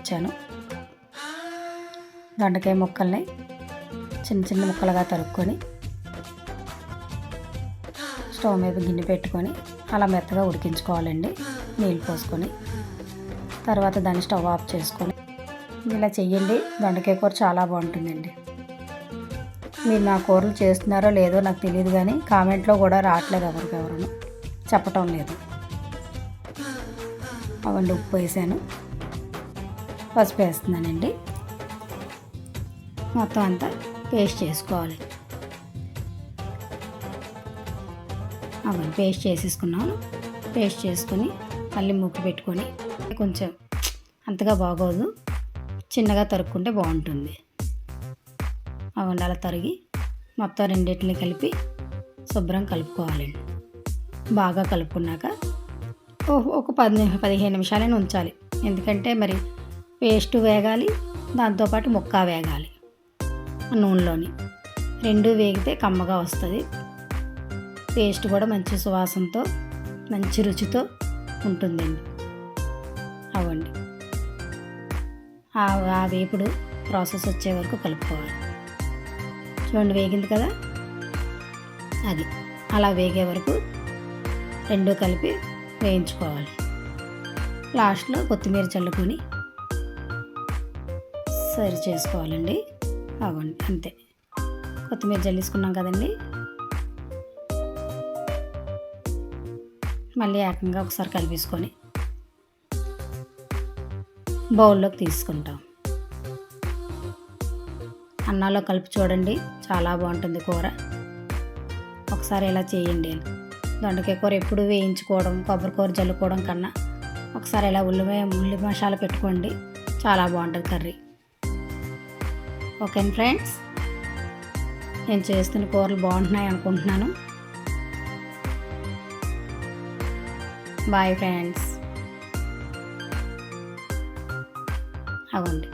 వచ్చాను. దొండకాయ ముక్కల్ని చిన్న చిన్న ముక్కలుగా తరుక్కొని స్టవ్ మీద గిన్నె పెట్టుకొని అలా మెత్తగా ఉడికించుకోవాలండి. నీళ్ళు పోసుకొని తర్వాత దాన్ని స్టవ్ ఆఫ్ చేసుకొని. ఇలా చెయ్యండి దొండకాయ కూర చాలా బాగుంటుందండి. మీరు నా కూరలు చేస్తున్నారో లేదో నాకు తెలియదు కానీ కామెంట్లో కూడా రావట్లేదు ఎవరికెవరు చెప్పటం లేదు. అవండి ఉప్పు వేసాను. పసుపు వేస్తున్నానండి. మొత్తం అంతా పేస్ట్ చేసుకోవాలి. అవన్నీ పేస్ట్ చేసేసుకున్నాను. పేస్ట్ చేసుకొని మళ్ళీ ముక్కు పెట్టుకొని కొంచెం అంతగా బాగోదు. చిన్నగా తరుక్కుంటే బాగుంటుంది. అవండి అలా తరిగి మొత్తం రెండింటిని కలిపి శుభ్రం కలుపుకోవాలండి. బాగా కలుపుకున్నాక ఒక పది పదిహేను నిమిషాలైనా ఉంచాలి. ఎందుకంటే మరి పేస్ట్ వేగాలి దాంతోపాటు ముక్క వేగాలి. ఆ నూనెలోని రెండు వేగితే కమ్మగా వస్తుంది. పేస్ట్ కూడా మంచి సువాసనతో మంచి రుచితో ఉంటుందండి. అవ్వండి. ఆ ఆ వేపుడు ప్రాసెస్ వచ్చే వరకు కలుపుకోవాలి. చూడండి వేగింది కదా? అది. అలా వేగే వరకు రెండు కలిపి వేయించుకోవాలి. లాస్ట్లో కొత్తిమీర చల్లుకొని సర్వ్ చేసుకోవాలండి. అవ్వండి అంతే. కొత్తిమీర జల్లేసుకున్నాం కదండి. మళ్ళీ ఏకంగా ఒకసారి కలిపేసుకొని బౌల్లోకి తీసుకుంటాం. అన్నాలో కలిపి చూడండి చాలా బాగుంటుంది కూర. ఒకసారి ఇలా చేయండి. దొండకాయ కూర ఎప్పుడు వేయించుకోవడం కొబ్బరి కూర జల్లుకోవడం కన్నా ఒకసారి ఇలా ఉల్లిపాయ ఉల్లి మసాలా పెట్టుకోండి చాలా బాగుంటుంది కర్రీ. Okay friends. నేను చేస్తున్న కూరలు బాగుంటున్నాయి అనుకుంటున్నాను. Bye friends. అవండి